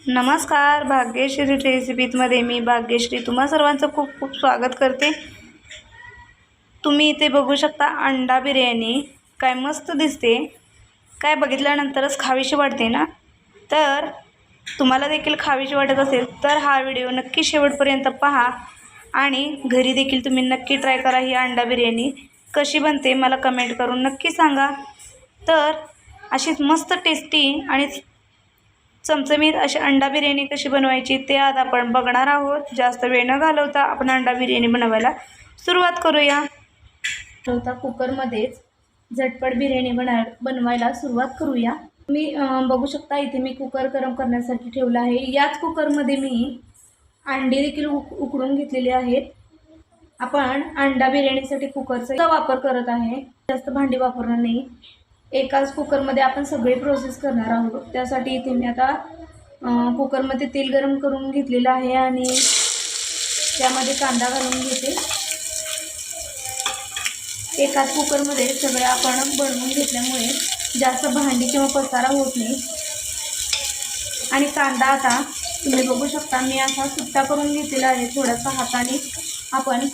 नमस्कार भाग्यश्री रेसिपीतमध्ये मी भाग्यश्री तुम्हा सर्वांचं खूप खूप स्वागत करते. तुम्ही इथे बघू शकता अंडा बिर्याणी. काय मस्त दिसते. काय बघितल्यानंतरच खावीशी वाटते ना? तर तुम्हाला देखील खावीशी वाटत असेल तर हा व्हिडिओ नक्की शेवटपर्यंत पहा. आणि घरी देखील तुम्ही नक्की ट्राय करा ही अंडा बिर्याणी. कशी बनते मला कमेंट करून नक्की सांगा. तर अशीच मस्त टेस्टी आणि चमचमीत अशी अंडा बिर्याणी कशी बनवायची ते आज आपण बघणार आहोत. जास्त वेळ न घालवता आपण अंडा बिर्याणी बनवायला सुरुवात करूया. ठेवता कुकरमध्येच झटपट बिर्याणी बना बनवायला सुरुवात करूया. मी बघू शकता इथे मी कुकर गरम करण्यासाठी ठेवला आहे. याच कुकरमध्ये मी अंडी देखील उक उकडून घेतलेली आहेत. आपण अंडा बिर्याणीसाठी कुकरचा वापर करत आहे. जास्त भांडी वापरणार नाही. एकाच कुकरमध्ये आपण सगळी प्रोसेस करणार आहोत. त्यासाठी इथे मी आता कुकरमध्ये तेल गरम करून घेतलेलं आहे आणि त्यामध्ये कांदा घालून घेते. एकाच कुकरमध्ये सगळे आपण बनवून घेतल्यामुळे जास्त भांडी किंवा पसारा होत नाही. आणि कांदा आता तुम्ही बघू शकता मी असा सुट्टा करून घेतलेला आहे. थोडासा हाताने आपण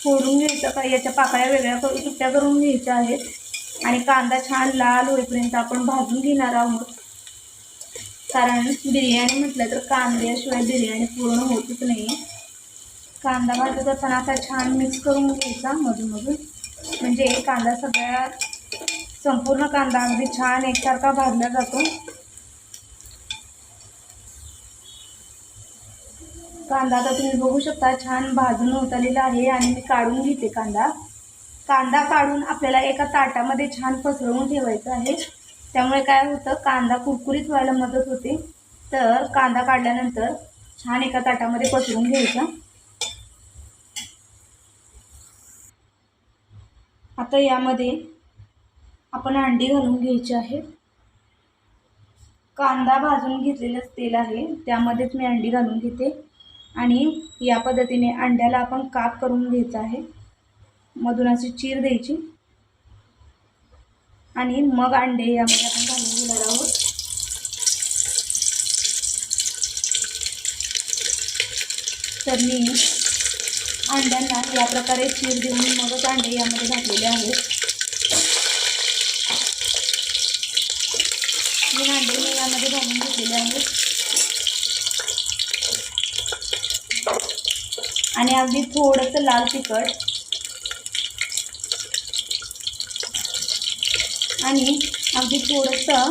फोडून घ्यायचं का याच्या पाकळ्या वेगळ्या करून सुट्ट्या करून घ्यायच्या आहेत. आणि कांदा छान लाल होईपर्यंत आपण भाजून घेणार आहोत. कारण बिर्याणी म्हटलं तर कांद्याशिवाय बिर्याणी पूर्ण होतच नाही. कांदा भाजत असताना असा छान मिक्स करून घ्यायचा मधून म्हणजे कांदा सगळ्या संपूर्ण कांदा अगदी छान एकसारखा भाजला जातो. कांदा आता तुम्ही बघू शकता छान भाजून उतरलेला आहे आणि मी काढून घेते कांदा. कांदा काढून आपल्याला एका ताटामध्ये छान पसरवून ठेवायचं आहे. त्यामुळे काय होतं कांदा कुरकुरीत व्हायला मदत होते. तर कांदा काढल्यानंतर छान एका ताटामध्ये पसरून घ्यायचा. आता यामध्ये आपण अंडी घालून घ्यायची आहे. कांदा भाजून घेतलेलंच तेल आहे त्यामध्येच मी अंडी घालून घेते. आणि या पद्धतीने अंड्याला आपण काप करून घ्यायचा आहे. मधून अशी चीर द्यायची. आणि मग अंडे यामध्ये आपण घालून घेणार आहोत. तर मी अंड्यांना या प्रकारे चीर देऊन मगच अंडे यामध्ये घातलेले आहेत मी अंडे मी यामध्ये घालून घेतलेले आहेत आणि अगदी थोडंसं लाल तिखट. आणि अगदी थोडंसं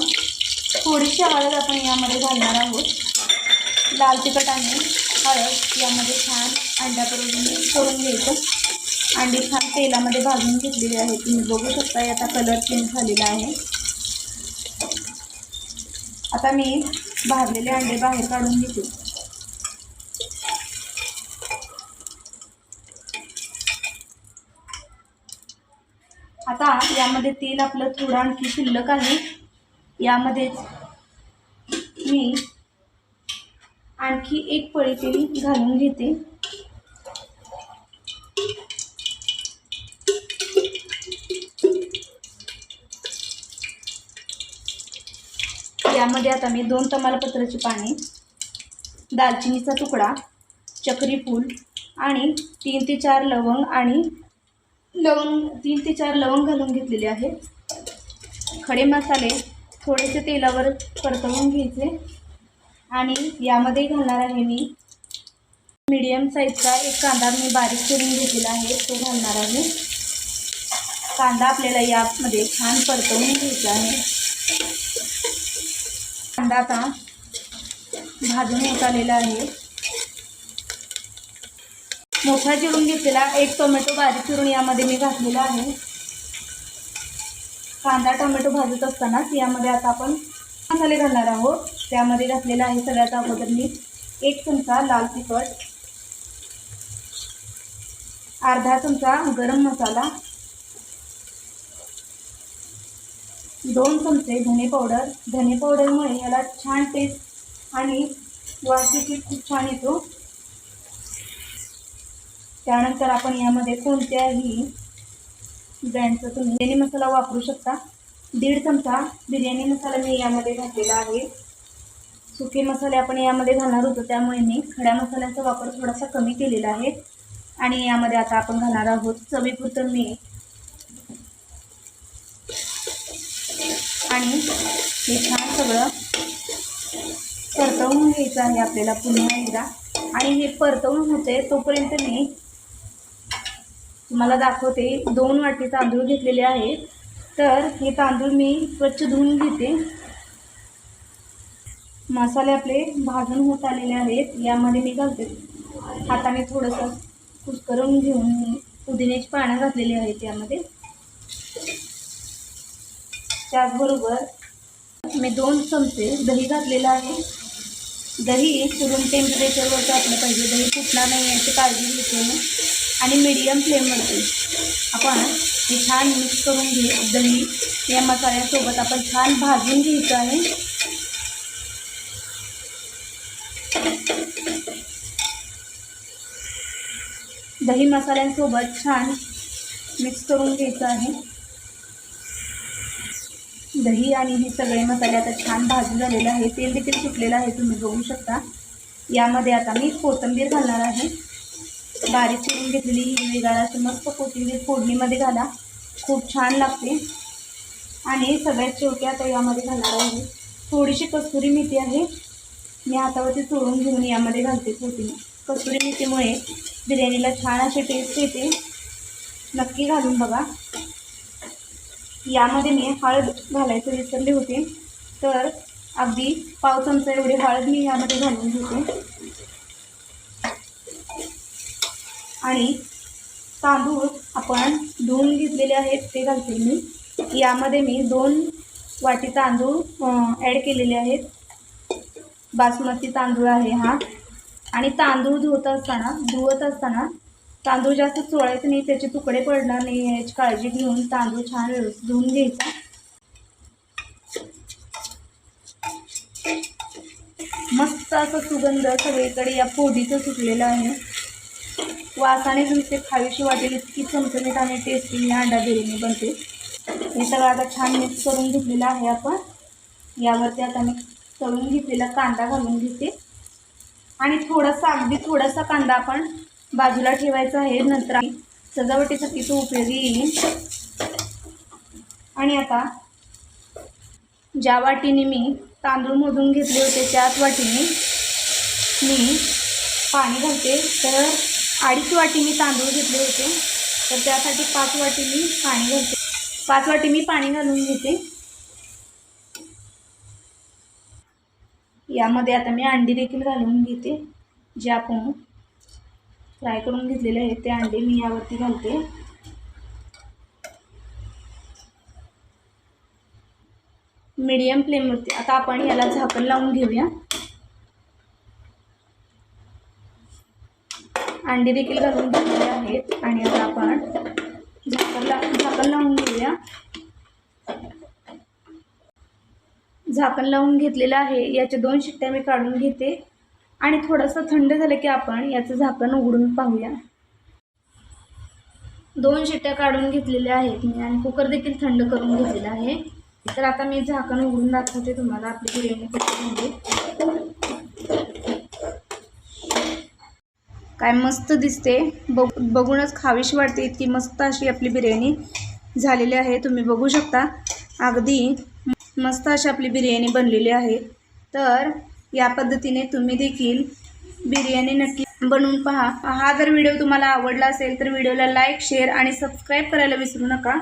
थोडीशी हळद आपण यामध्ये घालणार आहोत. लाल तिखट आणि हळद यामध्ये छान अंड्याकरून करून घ्यायचं. अंडी छान तेलामध्ये भाजून घेतलेली आहे. तुम्ही बघू शकता याचा कलर चेंज झालेला आहे. आता मी भाजलेले अंडे बाहेर काढून घेते आता यामध्ये तेल आपलं थोडं आणखी शिल्लक आहे. यामध्येच मी आणखी एक पळी तेल घालून घेते. यामध्ये आता मी दोन तमालपत्राची पाने दालचिनीचा तुकडा चक्री फूल आणि तीन ते चार लवंग आणि लवंग तीन ते चार लवंग घालून घेतलेले आहेत. खडे मसाले थोडेसे तेलावर परतवून घ्यायचे. आणि यामध्ये घालणार आहे मी मीडियम साईजचा एक कांदा मी बारीक करून घेतलेला आहे तो घालणार आहे. कांदा आपल्याला यामध्ये छान परतवून घ्यायचा आहे. कांदा आता भाजून होत आलेला आहे. मोठा चिरून घेतलेला एक टोमॅटो बारीक चिरून यामध्ये मी घातलेला आहे. कांदा टोमॅटो भाजत असतानाच यामध्ये आता आपण मसाले घालणार आहोत. त्यामध्ये घातलेला आहे सगळ्यात अगोदर मी एक चमचा लाल तिखट अर्धा चमचा गरम मसाला दोन चमचे धने पावडर. धने पावडरमुळे याला छान टेस्ट आणि वास देखील खूप छान येतो. त्यानंतर आपण यामध्ये कोणत्याही ब्रँडचा तुम्ही बिर्याणी मसाला वापरू शकता. दीड चमचा बिर्याणी मसाला मी यामध्ये घातलेला आहे. सुके मसाले आपण यामध्ये घालणार होतो त्यामुळे मी खड्या मसाल्याचा वापर थोडासा कमी केलेला आहे. आणि यामध्ये आता आपण घालणार आहोत चवीपुरतं मीठ आणि हे छान सगळं परतवून घ्यायचं आहे आपल्याला पुन्हा एकदा. आणि हे परतवून होते तोपर्यंत मी तुम्हाला दाखवते. दोन वाटी तांदूळ घेतलेले आहेत. तर हे तांदूळ मी स्वच्छ धुवून घेते. मसाले आपले भाजून होत आलेले आहेत. यामध्ये मी घालते. हाताने थोडंसं कुस्करून घेऊन पुदिन्याची पानं घातलेली आहेत यामध्ये. त्याचबरोबर मी दोन चमचे दही घातलेलं आहे. दही रूम टेम्परेचरवरचं असलं पाहिजे. दही फुटणार नाही याची काळजी घेते मी. आणि मीडियम फ्लेमवरती आपण हे छान मिक्स करून घेऊ दही या मसाल्यासोबत आपण छान भाजून घ्यायचं आहे. दही मसाल्यांसोबत छान मिक्स करून घ्यायचं आहे. दही आणि हे सगळे मसाले आता छान भाजून झालेले आहे तेल देखील सुटलेलं आहे तुम्ही बघू शकता. यामध्ये आता मी कोथिंबीर घालणार आहे. बारीक चिरून घेतलेली हिरवीगार अशी मस्त कोथिंबीर फोडणीमध्ये घाला. खूप छान लागते. आणि सगळ्यात शेवटी आता यामध्ये घालणार आहे थोडीशी कस्तुरी मेथी आहे. मी हातावरती चोळून घेऊन यामध्ये घालते कोथिंबीर. कस्तुरी मेथीमुळे बिर्याणीला छान अशी टेस्ट येते. नक्की घालून बघा. यामध्ये मी हळद घालायचं विसरले होते. तर अगदी पाव चमचा एवढी हळद मी यामध्ये घालून घेते. आणि तांदूळ आपण धुवून घेतलेले आहेत ते घालते मी. यामध्ये मी दोन वाटी तांदूळ ॲड केलेले आहेत. बासमती तांदूळ आहे हा. आणि तांदूळ धुवत असताना धुवत असताना तांदूळ जास्त चोळायचं नाही त्याचे तुकडे पडणार नाही याची काळजी घेऊन तांदूळ छान व्यवस्थित धुवून घ्यायचा. मस्त असा सुगंध सगळीकडे या पोडीचं सुटलेला आहे. वासाने नुसते खावीशी वाटेल इतकी चमचमीत आणि टेस्टी अंडा बिर्याणी बनते. हे सगळं आता छान मिक्स करून घेतलेलं आहे आपण. यावरती आता मी तळून घेतलेला कांदा घालून घेते. आणि थोडासा अगदी थोडासा कांदा आपण बाजूला ठेवायचा आहे नंतर सजावटीसाठी तो उपयोगी येईल. आणि आता ज्या वाटीने मी तांदूळ मोजून घेतले होते त्याच वाटीने मी पाणी घालते. तर अडीच वाटी मी तांदूळ घेतले होते. तर त्यासाठी पाच वाटी मी पाणी घालते. पाच वाटी मी पाणी घालून घेते. यामध्ये आता मी अंडी देखील घालून घेते. जे आपण फ्राय करून घेतलेले आहेत ते अंडे मी यावरती घालते. मीडियम फ्लेमवरती. आता आपण याला झाकण लावून घेऊया. अंडी देखील घालून घेतलेले आहेत. आणि आता आपण झाकण ला झाकण लावून घेऊया. झाकण लावून घेतलेलं आहे. याच्या दोन शिट्ट्या मी काढून घेते. आणि थोडंसं थंड झालं की आपण याचं झाकण उघडून पाहूया. दोन शिट्ट्या काढून घेतलेल्या आहेत मी आणि कुकर देखील थंड करून घेतलेला आहे. तर आता मी झाकण उघडून दाखवते तुम्हाला. आपली बिर्याणी कशी झाली. काय मस्त दिसते. बघ बघूनच खावीशी वाटते. इतकी मस्त अशी आपली बिर्याणी झालेली आहे. तुम्ही बघू शकता. अगदी मस्त अशी आपली बिर्याणी बनलेली आहे. तर या पद्धतीने तुम्ही देखील बिर्याणी नक्की बनवून पहा. हा जर व्हिडिओ तुम्हाला आवडला असेल तर व्हिडिओला लाईक शेअर आणि सबस्क्राईब करायला विसरू नका.